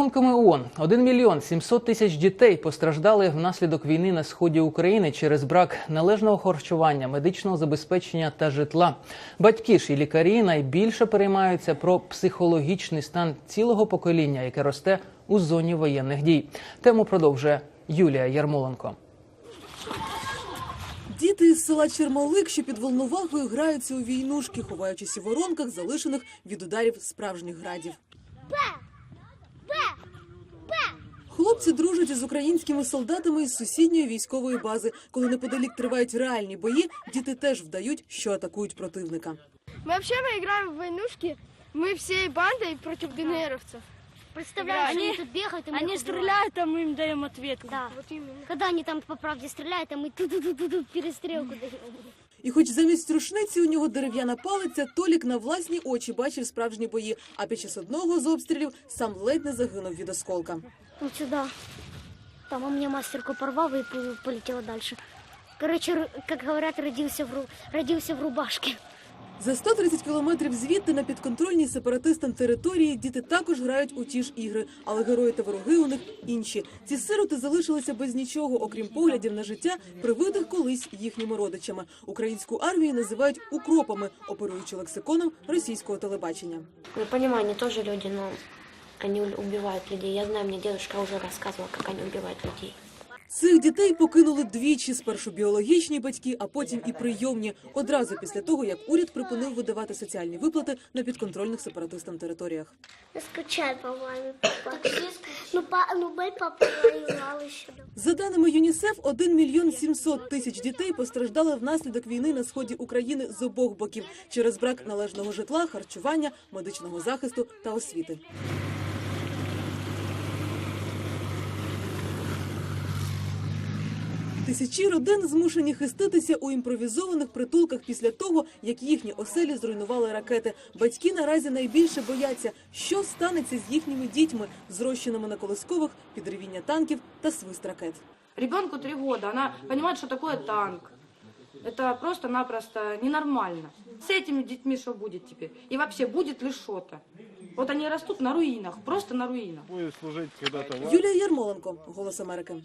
Підсумками ООН 1 мільйон 700 тисяч дітей постраждали внаслідок війни на сході України через брак належного харчування, медичного забезпечення та житла. Батьки ж і лікарі найбільше переймаються про психологічний стан цілого покоління, яке росте у зоні воєнних дій. Тему продовжує Юлія Ярмоленко. Діти із села Чермалик, що під волновахою граються у війнушки, ховаючись у воронках, залишених від ударів справжніх градів. Хлопці дружать із українськими солдатами із сусідньої військової бази. Коли неподалік тривають реальні бої, діти теж вдають, що атакують противника. Мы вообще мы играем в войнушки. Мы всей бандой против ДНРовцев. Представляешь, Они- они тут бегают, и мы Они их убиваем. стреляют, а мы им даем ответ. Да. Вот именно. Когда они там по правде стреляют, а мы ту-ту-ту-ту перестрелку даем. І хоч замість рушниці у нього дерев'яна палиця, Толік на власні очі бачив справжні бої, а під час одного з обстрілів сам ледь не загинув від осколка. Вот сюда. Там у мене мастерку порвав і полетіло далі. Короче, як как говорят, в, ру- родился в рубашке. За 130 кілометрів звідти на підконтрольній сепаратистам території діти також грають у ті ж ігри, але герої та вороги у них інші. Ці сироти залишилися без нічого, окрім поглядів на життя, привитих колись їхніми родичами. Українську армію називають укропами, оперуючи лексиконом російського телебачення. Я понимаю, они тоже люди, но они у- убивают людей. Я знаю, мне дедушка уже рассказывал, как они убивают людей. Цих дітей покинули двічі: спершу біологічні батьки, а потім і прийомні. Одразу після того, як уряд припинив видавати соціальні виплати на підконтрольних сепаратистам територіях. Я скучаю по маме, папа. Ну, па, ну, мой папа. За даними ЮНІСЕФ, 1 мільйон 700 тисяч дітей постраждали внаслідок війни на сході України з обох боків через брак належного житла, харчування, медичного захисту та освіти. Тисячі родин змушені хиститися у імпровізованих притулках після того, як їхні оселі зруйнували ракети. Батьки наразі найбільше бояться, що станеться з їхніми дітьми, зрощеними на колискових під ревіння танків та свист ракет. Ребенку три года, она понимает, что такое танк. Это просто-напросто ненормально. С этими детьми что будет теперь? И вообще, будет ли что-то? Вот они растут на руинах, просто на руинах. будет служить когда-то Ярмоленко, Голос Америки.